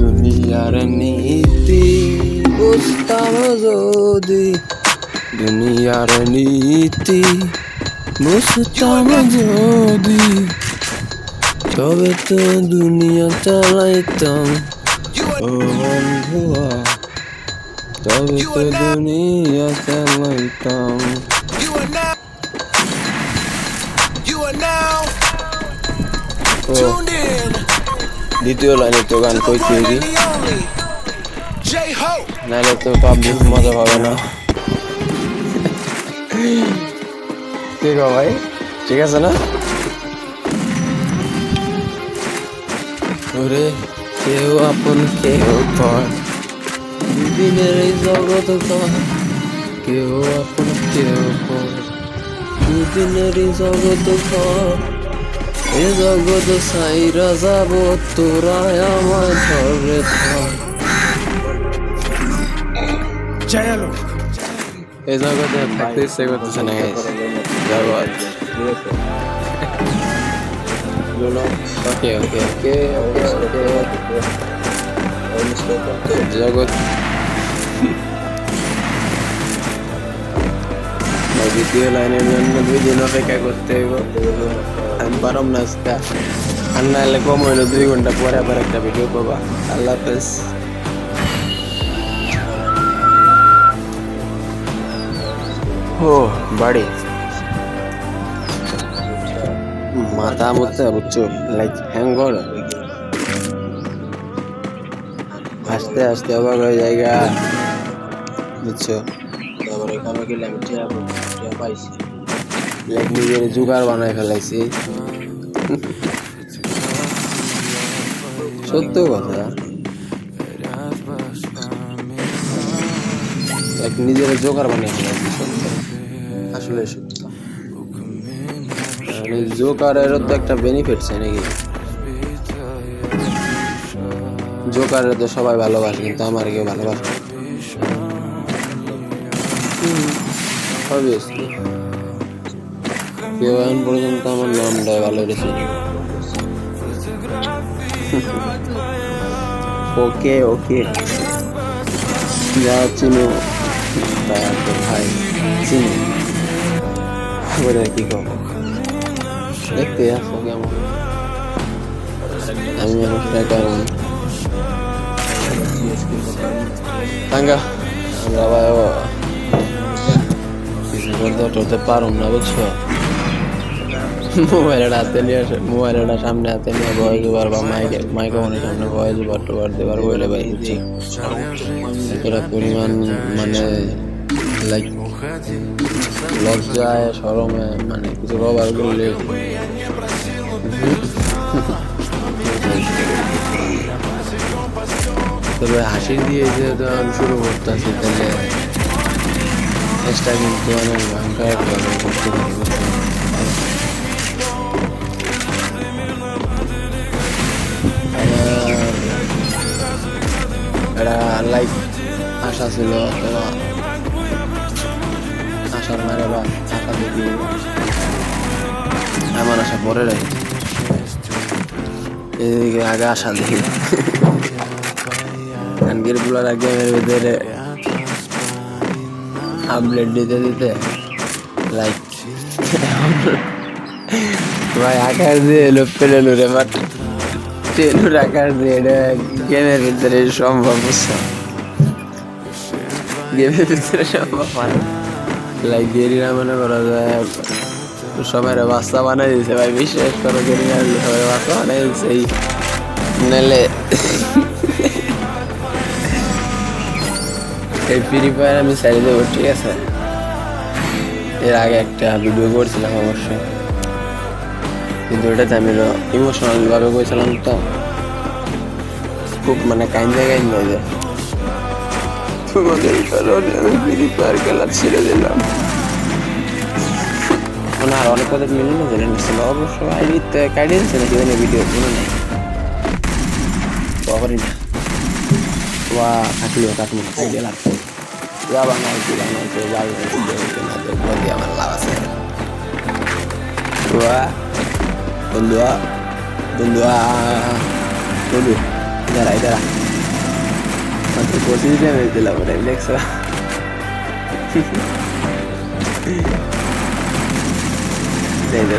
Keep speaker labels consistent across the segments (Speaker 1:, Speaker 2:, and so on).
Speaker 1: দুনিয়ার নীতি বুঝতাম যদি দুনিয়ার নীতি বুঝতাম যদি তবে তো দুনিয়া চালাইতাম ও বন্ধুয়া তবে তো দুনিয়া চালাইতাম
Speaker 2: You are now. Tuned in.
Speaker 1: দ্বিতীয় লাইনে তো গান কইতে.
Speaker 2: J
Speaker 1: নাহলে তো পাবলিক মজা পাবে না। ঠিক ভাই? ঠিক আছে না? ওরে, কেউ আপন, কেউ পর দুদিনের এই জগৎ কেউ আপন, কেউ পর দুদিনের এই জগৎ পর এ জগৎ সাইরা যাব তোরা আমার ধরে ধর এই জগতে থাকতে ইচ্ছে করতেছে না। জগৎ। ওকে ওকে ওকে ওকে ওকে। জগৎ ভাই, দ্বিতীয় লাইনের জন্য দুই দিন অপেক্ষা করতে হইব। আমি পারম না আজকে। আর নাহলে কম হইল দুই ঘণ্টা পরে আবার একটা ভিডিও পাবা। আল্লাহ হাফেজ। ও বাড়ি। মাথা মধ্যে বুঝছ লাইক হ্যাঙ্গর আস্তে আস্তে অবাক হয়ে জায়গা বুঝছ?
Speaker 3: তারপর এখানে গেলে আমি পাইছি।
Speaker 1: লাইক নিজের জোগাড় বানায় ফেলাইছি। সত্য কথা। এক নিজের জোগাড় বানিয়ে ফেলাইছি সত্য। আসলে সত্য। জোকারেরও তো একটা বেনিফিট আছে নাকি? জোকারের তো সবাই ভালোবাসে কিন্তু আমার কেউ ভালোবাসে। Obviously। কেউ এখন পর্যন্ত আমার নামটা ভালো রেখেছে। ওকে ওকে। যা চিনো তা তো ভাই চিনি। বলে কি কব দেখতে আসো কেমন। আমি মানুষটা কেমন। তাঙ্গা আমরা ভাই কিছু পারুম না, বুঝছ? মোবাইলটা হাতে নিয়ে আসে মোবাইলটা সামনে হাতে নিয়ে ভয়েস ওভার বা মাইকে, মাইক্রোফোনের সামনে ভয়েস ওভার টোভার দেবার বলে ভাই, বুঝছি? এতটা পরিমাণ মানে লাইক লজ্জায়, সরমে মানে কিছু ব্যবহার করলে তবে হাসি দিয়ে আমি শুরু করতেছি, তাহলে চেষ্টা কিন্তু অনেক ভয়ঙ্কর একভাবে করতে পারি এটা লাইক আশা ছিল অথবা আশার মারে বা আশা দেখি এমন আশা পরে রাখি এদিকে আগে আশা দেখি গানগিরগুলার গেমের ভিতরে আপডেট দিতে দিতে লাইক ভাই আকার দিয়ে এলো পেলেলো রে বাট আকার দিয়ে এটা গেমের ভিতরে সম্ভব বুঝছ গেমের ভিতরে সম্ভব লাইক গেরিনা মনে করা যায় সবাই বাচ্চা বানাই দিয়েছে, ভাই, বিশ্বাস করো গেরিনা সবাই বাচ্চা বানাই দিয়েছে, এই নাহলে এই ফ্রি ফায়ার আমি ছেড়ে দেবো, ঠিক আছে? এর আগে একটা ভিডিও করছিলাম অবশ্যই কিন্তু ওটাতে আমি ইমোশনাল ভাবে করেছিলাম তো। খুব মানে কাইন্দে কাইন্দে যে তোমাদের কারণে আমি ফ্রি ফায়ার খেলা ছেড়ে দিলাম। আর অনেক কথা মিলে না জেনে নিচ্ছিল অবশ্য আইডিতে কাটিয়ে দিচ্ছে নাকি ওই ভিডিও কোনো নেই বাবারই না। বা থাকলেও কাটমো আইডিয়া লাগতো লাভ আমার কি লাভ আছে লাভ আছে আমার লাভ আছে বন্ধুয়া বন্ধুয়া বন্ধু দাঁড়া দাঁড়া মাত্র পঁচিশ ড্যামেজ দিলাম ওটা দেখছ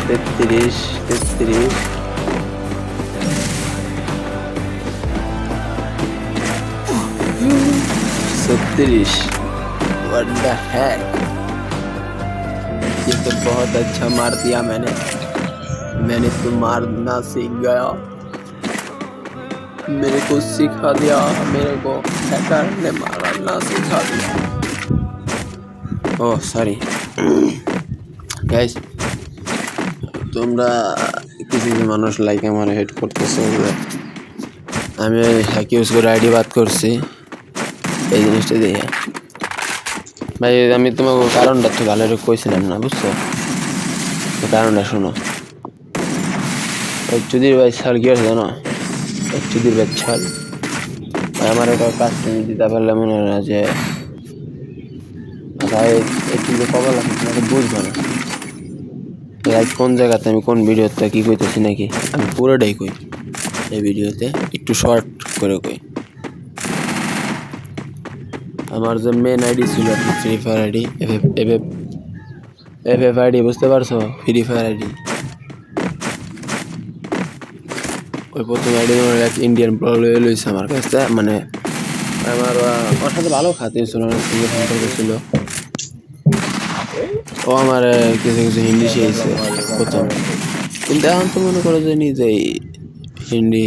Speaker 1: তেত্রিশ তেত্রিশ ছত্রিশ What the heck? ये तो बहुत अच्छा मार दिया मैंने मैंने तो मारना सीख गया मेरे को सिखा दिया मेरे को हैकर ने मारना सिखा दिया ओह सॉरी গাইস তোমরা কিছু কিছু মানুষ লাইক আমার হেড করতেছো যে আমি হ্যাক ইউজ করে আইডি বাদ করছি এই জিনিসটা দেখে ভাই, আমি তোমাকে কারণটা তো ভালো কইছিলাম না, বুঝছ? কারণটা শোনো। ওই চুদির ভাই ছাল কি আছে জানো? ওই চুদির ভাই ছাল আমার একটা কাজ তুমি দিতে পারলে মনে হয় না যে, ভাই একটু যে কবে লাগে তোমাকে বুঝব না। লাইক কোন জায়গাতে আমি, কোন ভিডিওতে কি কইতেছি নাকি? আমি পুরোটাই কই। এই ভিডিওতে একটু শর্ট করে কই। আমার যে মেন আইডি ছিল free fire ID F F ID বুঝতে পারছ? ফ্রি ফায়ার আইডি ওই প্রথম আইডি ইন্ডিয়ান প্রবলেম লইছে আমার কাছ মানে আমার ওর সাথে ভালো খাতে ছিল সম্পর্ক ছিল। ও আমার কিছু কিছু হিন্দি শিখেছে, প্রথম। কিন্তু এখন তো মনে করো যে নিজেই হিন্দি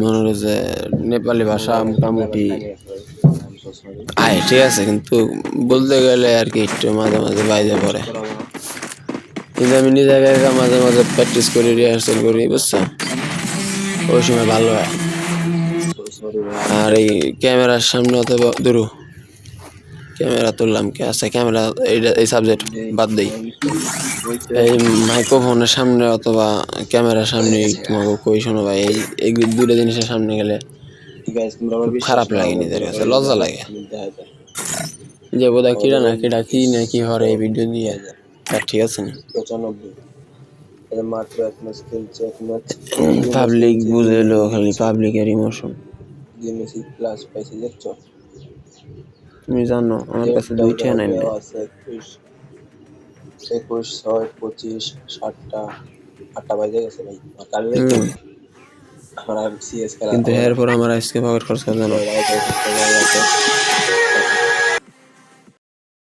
Speaker 1: মনে করো যে নেপালি ভাষা মোটামুটি আছে, কিন্তু বলতে গেলে আর কি একটু মাঝে মাঝে বাইরে পড়ে। কিন্তু আমি নিজে মাঝে মাঝে প্র্যাকটিস করি করি, বুঝছ? ওই সময় ভালো হয়। আর এই ক্যামেরার সামনে অথবা দূরু, ক্যামেরা তুললাম কে ক্যামেরা, এইটা, এই সাবজেক্ট বাদ দেই। এই মাইক্রোফোনের সামনে অথবা ক্যামেরার সামনে তোমাকে কই শোনো ভাই, এই দুটো জিনিসের সামনে গেলে খারাপ লাগে নিজের কাছে, লজ্জা লাগে। যে বোধহয় কিরা না কিরা কি না কি হরে এই ভিডিও দিয়ে। ঠিক আছে না।
Speaker 3: পঁচানব্বই। মাত্র এক ম্যাচ খেলছে এক ম্যাচ
Speaker 1: পাবলিক বুঝেলো খালি পাবলিকের ইমোশন
Speaker 3: মেসি প্লাস পাইছে দেখছ?
Speaker 1: তুমি জানো আমার কাছে দুইটা নাই।
Speaker 3: একুশ। একুশ ছয় পঁচিশ ষাটটা আটটা বাজে গেছে ভাই। আর
Speaker 1: কিন্তু এরপর আমার আজকে পকেট খরচ করতে।